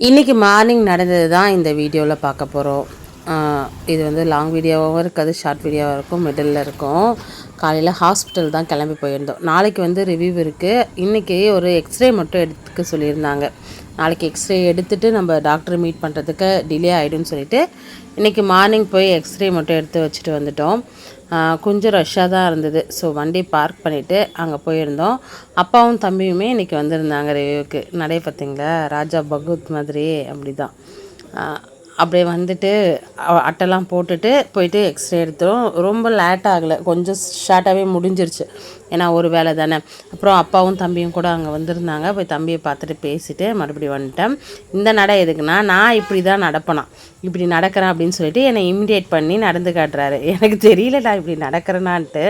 இன்றைக்கி மார்னிங் நடந்தது தான் இந்த வீடியோவில் பார்க்க போகிறோம் இது வந்து லாங் வீடியோவாகவும் இருக்காது ஷார்ட் வீடியோவாக இருக்கும் மிடில் இருக்கும். காலையில் ஹாஸ்பிட்டல் தான் கிளம்பி போயிருந்தோம். நாளைக்கு வந்து ரிவ்யூ இருக்குது இன்றைக்கி ஒரு எக்ஸ்ரே மட்டும் எடுத்துக்க சொல்லியிருந்தாங்க. நாளைக்கு எக்ஸ்ரே எடுத்துகிட்டு நம்ம டாக்டர் மீட் பண்ணுறதுக்கு டிலே ஆகிடும்னு சொல்லிட்டு இன்றைக்கி மார்னிங் போய் எக்ஸ்ரே மட்டும் எடுத்து வச்சுட்டு வந்துட்டோம். கொஞ்சம் ரஷ்ஷாக தான் இருந்தது. ஸோ வண்டி பார்க் பண்ணிவிட்டு அங்கே போயிருந்தோம். அப்பாவும் தம்பியுமே இன்றைக்கி வந்திருந்தாங்க ரிவ்யூக்கு நடை பார்த்தீங்களா ராஜா பகவத் மாதிரி அப்படி தான் அப்படியே வந்துட்டு அட்டைலாம் போட்டுட்டு போயிட்டு எக்ஸ்ரே எடுத்தோம் ரொம்ப லேட் ஆகலை. கொஞ்சம் ஷார்ட்டாகவே முடிஞ்சிருச்சு. ஏன்னா ஒரு வேலை தானே. அப்புறம் அப்பாவும் தம்பியும் கூட அங்கே வந்திருந்தாங்க. போய் தம்பியை பார்த்துட்டு பேசிவிட்டு மறுபடியும் வந்துட்டேன். இந்த நடை எதுக்குன்னா நான் இப்படி தான் நடப்பேனா. இப்படி நடக்கிறேன் அப்படின்னு சொல்லிட்டு என்னை இமிடியேட் பண்ணி நடந்து காட்டுறாரு. எனக்கு தெரியல நான் இப்படி நடக்கிறேனான்ட்டு.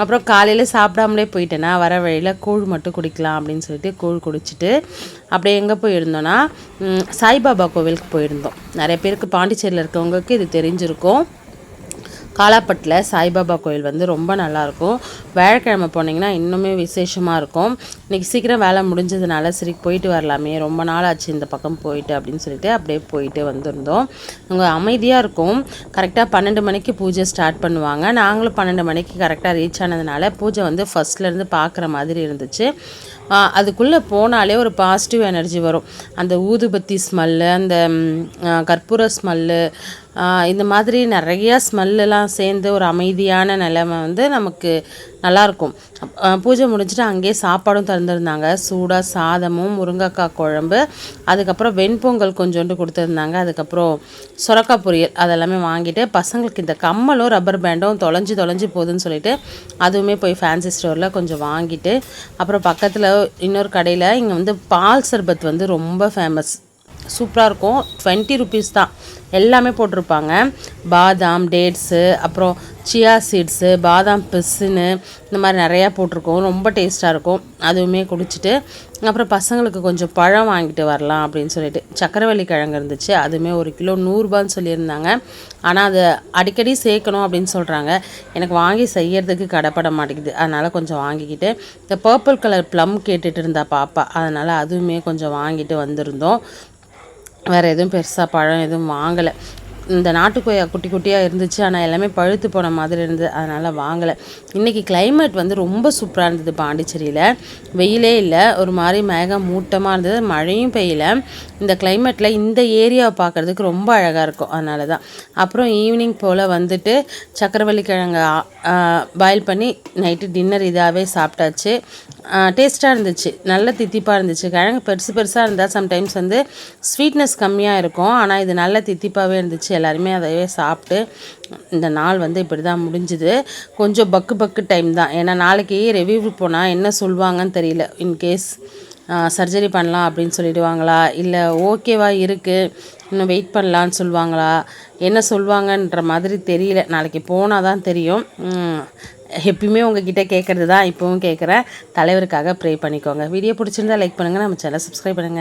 அப்புறம் காலையில் சாப்பிடாமலே போயிட்டேன்னா வர வழியில் கூழ் மட்டும் குடிக்கலாம் அப்படின்னு சொல்லிட்டு கூழ் குடிச்சிட்டு அப்படியே எங்கே போயிருந்தோன்னா சாய்பாபா கோவிலுக்கு போயிருந்தோம். நிறைய பேருக்கு பாண்டிச்சேரியில் இருக்கவங்களுக்கு இது தெரிஞ்சிருக்கும். காலாப்பட்டில் சாய்பாபா கோயில் வந்து ரொம்ப நல்லாயிருக்கும் வியாழக்கிழமை போனீங்கன்னா இன்னுமே விசேஷமாக இருக்கும். இன்றைக்கி சீக்கிரம் வேலை முடிஞ்சதுனால சரி போயிட்டு வரலாமே. ரொம்ப நாள் ஆச்சு இந்த பக்கம் போயிட்டு அப்படின்னு சொல்லிட்டு அப்படியே போயிட்டு வந்திருந்தோம். அங்கே அமைதியாக இருக்கும். கரெக்டாக பன்னெண்டு மணிக்கு பூஜை ஸ்டார்ட் பண்ணுவாங்க. நாங்களும் பன்னெண்டு மணிக்கு கரெக்டாக ரீச் ஆனதுனால பூஜை வந்து ஃபஸ்ட்லேருந்து பார்க்குற மாதிரி இருந்துச்சு. அதுக்குள்ளே போனாலே ஒரு பாசிட்டிவ் எனர்ஜி வரும். அந்த ஊதுபத்தி ஸ்மெல்லு அந்த கற்பூர ஸ்மெல்லு இந்த மாதிரி நிறையா ஸ்மெல்லாம் சேர்ந்து ஒரு அமைதியான நிலைமை வந்து நமக்கு நல்லாயிருக்கும் பூஜை முடிஞ்சுட்டு அங்கேயே சாப்பாடும் திறந்துருந்தாங்க. சூடாக சாதமும் முருங்கைக்காய் குழம்பு அதுக்கப்புறம் வெண்பொங்கல் கொஞ்சோண்டு கொடுத்துருந்தாங்க. அதுக்கப்புறம் சுரக்காய் பொரியல் அதெல்லாமே வாங்கிட்டு பசங்களுக்கு இந்த கம்மலும் ரப்பர் பேண்டும் தொலைஞ்சி தொலைஞ்சி போகுதுன்னு சொல்லிட்டு அதுவுமே போய் ஃபேன்சி ஸ்டோரில் கொஞ்சம் வாங்கிட்டு அப்புறம் பக்கத்தில் இன்னொரு கடையில் இங்கே வந்து பால் சர்பத் வந்து ரொம்ப ஃபேமஸ் சூப்பராக இருக்கும் டுவெண்ட்டி ருபீஸ் தான். எல்லாமே போட்டிருப்பாங்க. பாதாம் டேட்ஸு அப்புறம் சியா சீட்ஸு பாதாம் பிஸ்ஸுன்னு இந்த மாதிரி நிறையா போட்டிருக்கோம். ரொம்ப டேஸ்ட்டாக இருக்கும் அதுவுமே குடிச்சிட்டு அப்புறம் பசங்களுக்கு கொஞ்சம் பழம் வாங்கிட்டு வரலாம் அப்படின்னு சொல்லிட்டு. சக்கரவள்ளி கிழங்கு இருந்துச்சு. அதுவுமே ஒரு கிலோ நூறுரூபான்னு சொல்லியிருந்தாங்க. ஆனால் அதை அடிக்கடி சேர்க்கணும் அப்படின்னு சொல்கிறாங்க எனக்கு வாங்கி செய்யறதுக்கு கடைப்பட மாட்டேங்குது. அதனால் கொஞ்சம் வாங்கிக்கிட்டு இந்த பர்பிள் கலர் ப்ளம் கேட்டுட்டு இருந்தா பாப்பா. அதனால் அதுவுமே கொஞ்சம் வாங்கிட்டு வந்திருந்தோம். வேறு எதுவும் பெருசாக பழம் எதுவும் வாங்கலை. இந்த நாட்டுக்கோயா குட்டி குட்டியாக இருந்துச்சு. ஆனால் எல்லாமே பழுத்து போன மாதிரி இருந்தது. அதனால் வாங்கலை. இன்றைக்கி கிளைமேட் வந்து ரொம்ப சூப்பராக இருந்தது பாண்டிச்சேரியில். வெயிலே இல்லை. ஒரு மாதிரி மேகம் மூட்டமாக இருந்தது. மழையும் பெய்யல. இந்த கிளைமேட்டில் இந்த ஏரியாவை பார்க்குறதுக்கு ரொம்ப அழகாக இருக்கும். அதனால தான் அப்புறம் ஈவினிங் போல் வந்துட்டு சக்கரவள்ளி கிழங்கு பாயில் பண்ணி நைட்டு டின்னர் இதாகவே சாப்பிட்டாச்சு. டேஸ்ட்டாக இருந்துச்சு. நல்ல தித்திப்பாக இருந்துச்சு. கிழங்கு பெருசு பெருசாக இருந்தால் சம்டைம்ஸ் வந்து ஸ்வீட்னஸ் கம்மியாக இருக்கும். ஆனால் இது நல்ல தித்திப்பாகவே இருந்துச்சு. எல்லாருமே அதையே சாப்பிட்டு இந்த நாள் வந்து இப்படி தான் முடிஞ்சுது. கொஞ்சம் பக்கு பக்கு டைம் தான். ஏன்னா நாளைக்கு ரிவ்யூ போனால் என்ன சொல்லுவாங்கன்னு தெரியல. இன்கேஸ் சர்ஜரி பண்ணலாம் அப்படின்னு சொல்லிடுவாங்களா? இல்லை ஓகேவா இருக்குது இன்னும் வெயிட் பண்ணலான்னு சொல்லுவாங்களா? என்ன சொல்லுவாங்கன்ற மாதிரி தெரியல. நாளைக்கு போனால் தான் தெரியும். எப்பயுமே உங்ககிட்ட கேட்குறது தான் இப்போவும் கேட்குறேன் தலைவருக்காக ப்ரே பண்ணிக்கோங்க. வீடியோ பிடிச்சிருந்தா லைக் பண்ணுங்கள் நம்ம சேனல் சப்ஸ்கிரைப் பண்ணுங்கள்